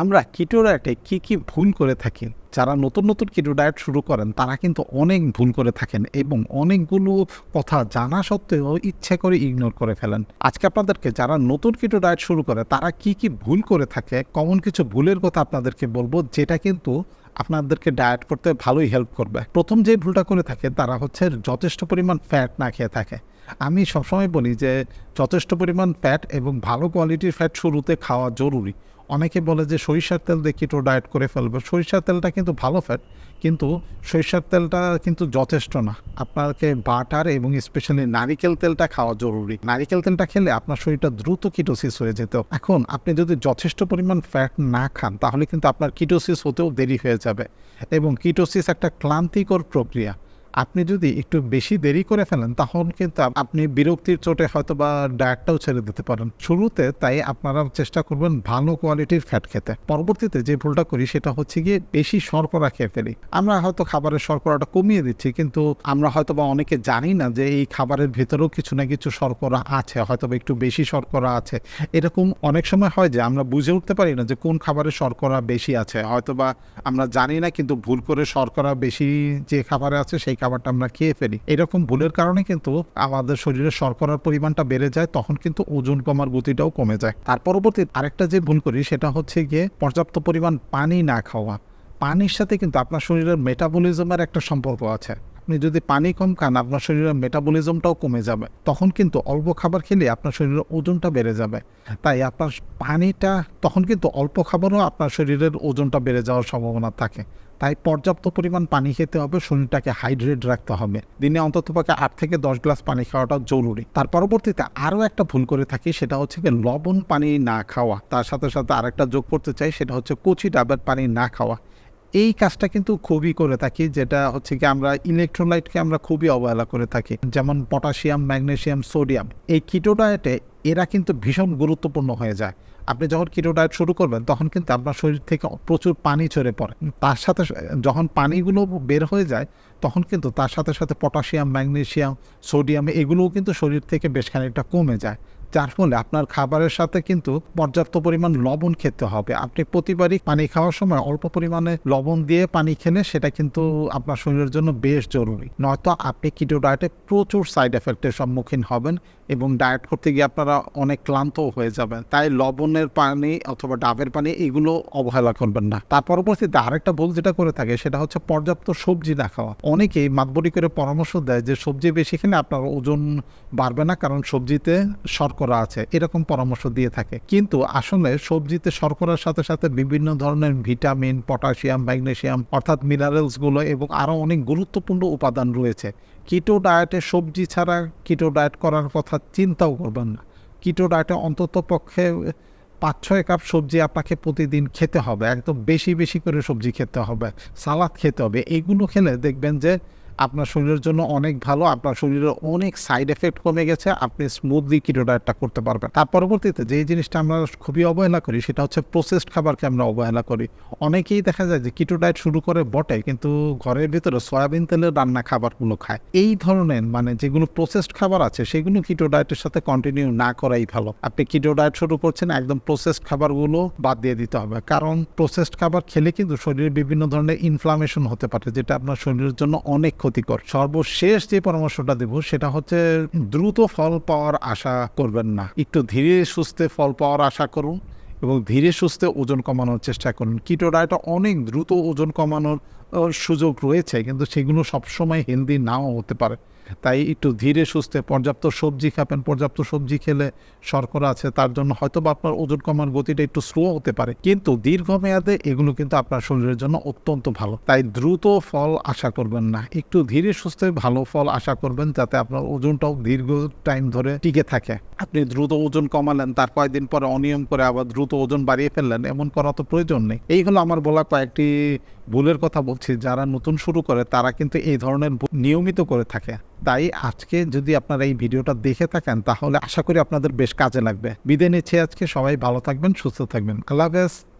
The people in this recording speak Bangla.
আমরা কিটো ডায়েটে কী কী ভুল করে থাকি, যারা নতুন নতুন কিটো ডায়েট শুরু করেন, তারা কিন্তু অনেক ভুল করে থাকেন এবং অনেকগুলো কথা জানা সত্ত্বেও ইচ্ছে করে ইগনোর করে ফেলেন। আজকে আপনাদেরকে যারা নতুন কিটো ডায়েট শুরু করে, তারা কি কি ভুল করে থাকে কমন কিছু ভুলের কথা আপনাদেরকে বলব, যেটা কিন্তু আপনাদেরকে ডায়েট করতে ভালোই হেল্প করবে। প্রথম যে ভুলটা করে থাকে, তারা হচ্ছে যথেষ্ট পরিমাণ ফ্যাট না খেয়ে থাকে। আমি সবসময় বলি যে, যথেষ্ট পরিমাণ ফ্যাট এবং ভালো কোয়ালিটির ফ্যাট শুরুতে খাওয়া জরুরি। অনেকে বলে যে, সরিষার তেল দেখি কিটো ডায়েট করে ফেলবে। সরিষার তেলটা কিন্তু ভালো ফ্যাট কিন্তু সরিষার তেলটা কিন্তু যথেষ্ট না। আপনাকে বাটার এবং স্পেশালি নারিকেল তেলটা খাওয়া জরুরি। নারিকেল তেলটা খেলে আপনার শরীরটা দ্রুত কিটোসিস হয়ে যেত। এখন আপনি যদি যথেষ্ট পরিমাণ ফ্যাট না খান, তাহলে কিন্তু আপনার কিটোসিস হতেও দেরি হয়ে যাবে। এবং কিটোসিস একটা ক্লান্তিকর প্রক্রিয়া। আপনি যদি একটু বেশি দেরি করে ফেলেন, তখন কিন্তু আপনি বিরক্তির চোটে হয়তো বা ডায়েটটাও ছেড়ে দিতে পারেন। শুরুতে তাই আপনারা চেষ্টা করবেন ভালো কোয়ালিটির ফ্যাট খেতে। পরবর্তীতে যে ভুলটা করি, সেটা হচ্ছে গিয়ে বেশি শর্করা খেয়ে ফেলি। আমরা হয়তো খাবারের শর্করাটা কমিয়ে দিচ্ছি, কিন্তু আমরা হয়তো বা অনেকে জানি না যে এই খাবারের ভিতরেও কিছু না কিছু শর্করা আছে হয়তো বা একটু বেশি শর্করা আছে। এরকম অনেক সময় হয় যে আমরা বুঝে উঠতে পারি না যে কোন খাবারে শর্করা বেশি আছে। হয়তো বা আমরা জানি না, কিন্তু ভুল করে শর্করা বেশি যে খাবারে আছে, সেই খাবারটা আমরা খেয়ে ফেলি। এরকম ভুলের কারণে কিন্তু আমাদের শরীরে শর্করার পরিমাণটা বেড়ে যায়, তখন কিন্তু ওজন কমার গতিটাও কমে যায়। তার পরবর্তী আরেকটা যে ভুল করি, সেটা হচ্ছে গিয়ে পর্যাপ্ত পরিমাণ পানি না খাওয়া। পানির সাথে কিন্তু আপনার শরীরের মেটাবলিজমের একটা সম্পর্ক আছে। আপনি যদি পানি কম খান, আপনার শরীরের মেটাবলিজমটাও কমে যাবে। তখন কিন্তু অল্প খাবার খেলে আপনার শরীরের ওজনটা বেড়ে যাবে। তাই আপনার পানিটা, তখন কিন্তু অল্প খাবারও আপনার শরীরের ওজনটা বেড়ে যাওয়ার সম্ভাবনা থাকে। তাই পর্যাপ্ত পরিমাণ পানি খেতে হবে, শরীরটাকে হাইড্রেট রাখতে হবে। দিনে অন্তত পক্ষে আট থেকে দশ গ্লাস পানি খাওয়াটা জরুরি। তার পরবর্তীতে আরও একটা ভুল করে থাকি, সেটা হচ্ছে কি লবণ পানি না খাওয়া। তার সাথে সাথে আরেকটা যোগ করতে চাই, সেটা হচ্ছে কচি ডাবের পানি না খাওয়া। এই কাজটা কিন্তু খুবই করে থাকি, যেটা হচ্ছে কি আমরা ইলেকট্রোলাইটকে আমরা খুবই অবহেলা করে থাকি, যেমন পটাশিয়াম ম্যাগনেসিয়াম সোডিয়াম এই কিটো ডায়েটে এরা কিন্তু ভীষণ গুরুত্বপূর্ণ হয়ে যায়। আপনি যখন কিটো ডায়েট শুরু করবেন, তখন কিন্তু আপনার শরীর থেকে প্রচুর পানি ঝরে পড়ে। তার সাথে যখন পানিগুলো বের হয়ে যায়, তখন কিন্তু তার সাথে সাথে পটাশিয়াম ম্যাগনেশিয়াম সোডিয়াম এগুলোও কিন্তু শরীর থেকে বেশ খানিকটা কমে যায়। যার ফলে আপনার খাবারের সাথে কিন্তু পর্যাপ্ত পরিমাণ লবণ খেতে হবে। আপনি প্রতিবারই পানি খাওয়ার সময় অল্প পরিমাণে লবণ দিয়ে পানি খেলে সেটা কিন্তু আপনার শরীরের জন্য বেশ জরুরি। নয়তো আপনি কিটো ডায়েটে প্রচুর সাইড এফেক্টের সম্মুখীন হবেন এবং ডায়েট করতে গিয়ে আপনারা অনেক ক্লান্তও হয়ে যাবেন। তাই লবণের পানি অথবা ডাবের পানি এগুলো অবহেলা করবেন না। তার পরবর্তীতে আরেকটা ভুল যেটা করে থাকে সেটা হচ্ছে পর্যাপ্ত সবজি না খাওয়া। অনেকেই মাতবরি করে পরামর্শ দেয় যে সবজি বেশি খেলে আপনার ওজন বাড়বে না, কারণ সবজিতে শর্করা আছে, এরকম পরামর্শ দিয়ে থাকে। কিন্তু আসলে সবজিতে শর্করার সাথে সাথে বিভিন্ন ধরনের ভিটামিন, পটাশিয়াম ম্যাগনেসিয়াম অর্থাৎ মিনারেলসগুলো এবং আরও অনেক গুরুত্বপূর্ণ উপাদান রয়েছে। কিটো ডায়েটে সবজি ছাড়া কিটো ডায়েট করার কথা চিন্তাও করবেন না। কিটো ডায়েটে অন্তত পক্ষে পাঁচ ছয় কাপ সবজি আপনাকে প্রতিদিন খেতে হবে, একদম বেশি বেশি করে সবজি খেতে হবে, সালাদ খেতে হবে, এগুলো খেলে দেখবেন যে আপনার শরীরের জন্য অনেক ভালো, আপনার শরীরের অনেক সাইড এফেক্ট কমে গেছে, আপনি স্মুথলি কিটো ডায়েটটা করতে পারবেন। তার পরবর্তীতে যে জিনিসটা আমরা খুবই অবহেলা করি, সেটা হচ্ছে প্রসেসড খাবারকে আমরা অবহেলা করি। অনেকেই দেখা যায় যে কিটো ডায়েট শুরু করে বটে, কিন্তু ঘরের ভিতরে সয়াবিন তেলের রান্না খাবারগুলো খায়। এই ধরনের মানে যেগুলো প্রসেসড খাবার আছে, সেগুলো কিটো ডায়েটের সাথে কন্টিনিউ না করাই ভালো। আপনি কিটো ডায়েট শুরু করছেন, একদম প্রসেসড খাবারগুলো বাদ দিয়ে দিতে হবে। কারণ প্রসেসড খাবার খেলে কিন্তু শরীরে বিভিন্ন ধরনের ইনফ্লামেশন হতে পারে, যেটা আপনার শরীরের জন্য অনেক ক্ষতিকর। সর্বশেষ যে পরামর্শটা দেব সেটা হচ্ছে দ্রুত ফল পাওয়ার আশা করবেন না। একটু ধীরে সুস্থে ফল পাওয়ার আশা করুন এবং ধীরে সুস্থে ওজন কমানোর চেষ্টা করুন। কিটো ডায়েটটা অনেক দ্রুত ওজন কমানোর সুযোগ রয়েছে, কিন্তু সেগুলো সবসময় হেলদি নাও হতে পারে। তাই একটু ধীরে সুস্থে পর্যাপ্ত সবজি খাবেন, পর্যাপ্ত সবজি খেলে শর্করা আছে, তার জন্য হয়তো বা আপনার ওজন কমার গতিটা একটু স্লো হতে পারে। কিন্তু দীর্ঘমেয়াদে এগুলো কিন্তু আপনার শরীরের জন্য অত্যন্ত ভালো। তাই দ্রুত ফল আশা করবেন না। একটু ধীরে সুস্থে ভালো ফল আশা করবেন যাতে আপনার ওজনটাও দীর্ঘ টাইম ধরে টিকে থাকে। আপনি দ্রুত ওজন কমালেন, তার কয়েকদিন পরে অনিয়ম করে আবার দ্রুত ওজন বাড়িয়ে ফেললেন, এমন করা তো প্রয়োজন নেই। এই হলো আমার বলা কয়েকটি ভুলের কথা বলছি। যারা নতুন শুরু করে, তারা কিন্তু এই ধরনের নিয়মিত করে থাকে। তাই আজকে যদি আপনারা এই ভিডিওটা দেখে থাকেন, তাহলে আশা করি আপনাদের বেশ কাজে লাগবে। বিদায় নিচ্ছি আজকে। সবাই ভালো থাকবেন, সুস্থ থাকবেন। আল্লাহ হাফেজ।